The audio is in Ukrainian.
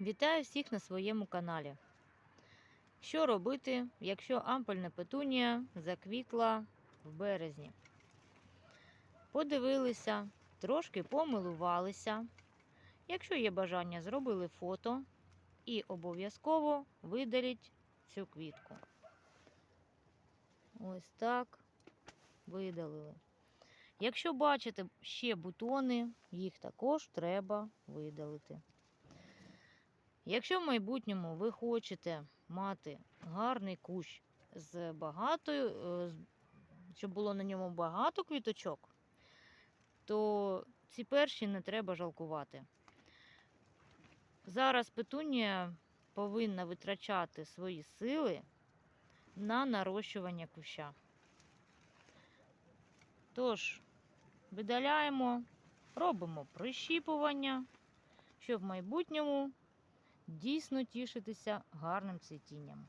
Вітаю всіх на своєму каналі. Що робити, якщо ампельна петунія заквітла в березні? Подивилися, трошки помилувалися. Якщо є бажання, зробили фото і обов'язково видаліть цю квітку. Ось так видалили. Якщо бачите ще бутони, їх також треба видалити. Якщо в майбутньому ви хочете мати гарний кущ з багатою, е, щоб було на ньому багато квіточок, то ці перші не треба жалкувати. Зараз петунія повинна витрачати свої сили на нарощування куща. Тож, видаляємо, робимо прищіпування, щоб в майбутньому дійсно тішитися гарним цвітінням.